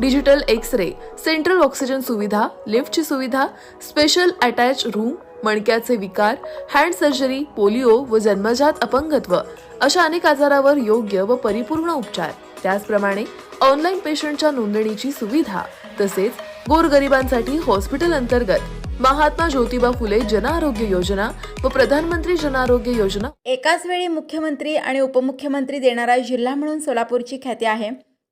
digital X ray central oxygen सुविधा लिफ्टची सुविधा स्पेशल अटॅच रूम मणक्याचे विकार हँड सर्जरी पोलिओ व जन्मजात अपंगत्व अशा अनेक आजारावर योग्य व परिपूर्ण उपचार. त्याचप्रमाणे ऑनलाईन पेशंटच्या नोंदणीची सुविधा तसेच गोरगरिबांसाठी हॉस्पिटल अंतर्गत महात्मा ज्योतिबा फुले जनआरोग्य योजना व प्रधानमंत्री जन आरोग्य योजना. एकाच वेळी मुख्यमंत्री आणि उपमुख्यमंत्री देणारा जिल्हा म्हणून सोलापूरची ख्याती आहे.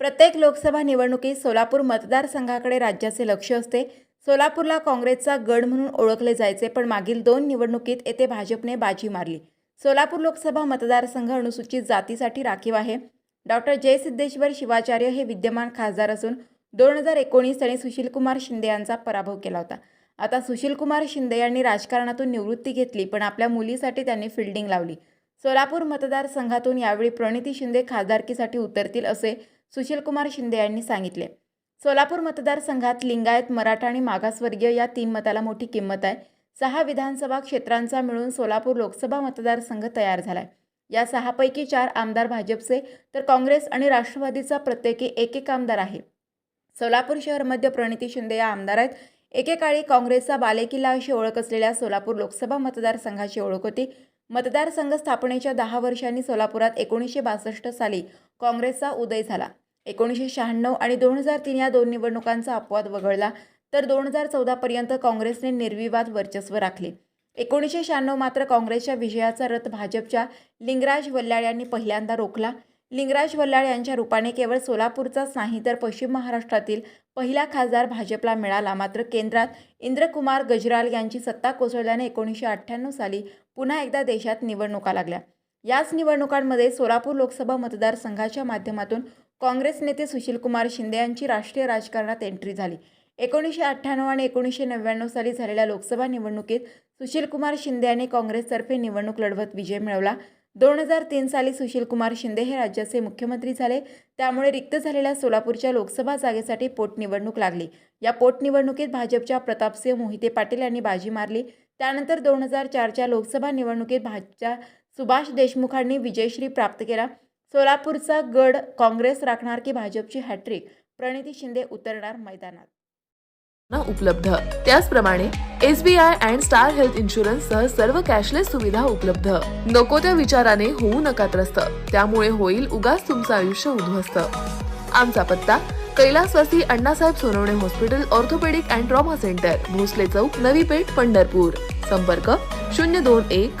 प्रत्येक लोकसभा निवडणुकीत सोलापूर मतदारसंघाकडे राज्याचे लक्ष असते. सोलापूरला काँग्रेसचा गड म्हणून ओळखले जायचे पण मागील दोन निवडणुकीत येथे भाजपने बाजी मारली. सोलापूर लोकसभा मतदारसंघ अनुसूचित जातीसाठी राखीव आहे. डॉक्टर जयसिद्धेश्वर शिवाचार्य हे विद्यमान खासदार असून दोन हजार एकोणीस त्यांनी सुशीलकुमार शिंदे यांचा पराभव केला होता. आता सुशीलकुमार शिंदे यांनी राजकारणातून निवृत्ती घेतली पण आपल्या मुलीसाठी त्यांनी फिल्डिंग लावली. सोलापूर मतदारसंघातून यावेळी प्रणिती शिंदे खासदारकीसाठी उतरतील असे सुशीलकुमार शिंदे यांनी सांगितले. सोलापूर मतदारसंघात लिंगायत मराठा आणि मागासवर्गीय या तीन मताला मोठी किंमत आहे. सहा विधानसभा क्षेत्रांचा मिळून सोलापूर लोकसभा मतदारसंघ तयार झाला आहे या सहापैकी चार आमदार भाजपचे तर काँग्रेस आणि राष्ट्रवादीचा प्रत्येकी एक एक आमदार आहे. सोलापूर शहरमध्ये प्रणिती शिंदे या आमदार आहेत. एकेकाळी काँग्रेसचा बालेकिल्ला अशी ओळख असलेल्या सोलापूर लोकसभा मतदारसंघाची ओळख होती. मतदारसंघ स्थापनेच्या दहा वर्षांनी सोलापुरात एकोणीसशे बासष्ट साली काँग्रेसचा उदय झाला. एकोणीसशे शहाण्णव आणि दोन हजार तीन या दोन निवडणुकांचा अपवाद वगळला तर दोन हजार चौदापर्यंत काँग्रेसने निर्विवाद वर्चस्व राखले. एकोणीसशे शहाण्णव मात्र काँग्रेसच्या विजयाचा रथ भाजपच्या लिंगराज वल्लाळ यांनी पहिल्यांदा रोखला. लिंगराज वल्लाळ यांच्या रूपाने केवळ सोलापूरचाच नाही तर पश्चिम महाराष्ट्रातील पहिला खासदार भाजपला मिळाला. मात्र केंद्रात इंद्रकुमार गजराल यांची सत्ता कोसळल्याने एकोणीसशे अठ्ठ्याण्णव साली पुन्हा एकदा देशात निवडणुका लागल्या. याच निवडणुकांमध्ये सोलापूर लोकसभा मतदारसंघाच्या माध्यमातून काँग्रेस नेते सुशीलकुमार शिंदे यांची राष्ट्रीय राजकारणात एंट्री झाली. एकोणीसशे अठ्ठ्याण्णव आणि एकोणीसशे नव्याण्णव साली झालेल्या लोकसभा निवडणुकीत सुशीलकुमार शिंदे यांनी काँग्रेसतर्फे निवडणूक लढवत विजय मिळवला. दोन हजार तीन साली सुशीलकुमार शिंदे हे राज्याचे मुख्यमंत्री झाले. त्यामुळे रिक्त झालेल्या सोलापूरच्या लोकसभा जागेसाठी पोटनिवडणूक लागली. या पोटनिवडणुकीत भाजपच्या प्रतापसिंह मोहिते पाटील यांनी बाजी मारली. त्यानंतर दोन हजार चारच्या लोकसभा निवडणुकीत भाजपच्या सुभाष देशमुखांनी विजयश्री प्राप्त केला. सोलापूरचा गड काँग्रेस राखणार की भाजपची हॅट्रिक? प्रणिती शिंदे उतरणार मैदानात. उपलब्ध. त्याचप्रमाणे S B I and star health insurance सह सर्व कॅशलेस सुविधा उपलब्ध. नको त्या विचाराने होऊ नका त्रस्त त्यामुळे होईल उगाच तुमचं आयुष्य उद्ध्वस्त. आमचा पत्ता कैलासवासी Annasaheb Sonawane hospital orthopaedic and trauma centre Bhosale चौक नवी पेठ पंढरपूर. संपर्क शून्य दोन एक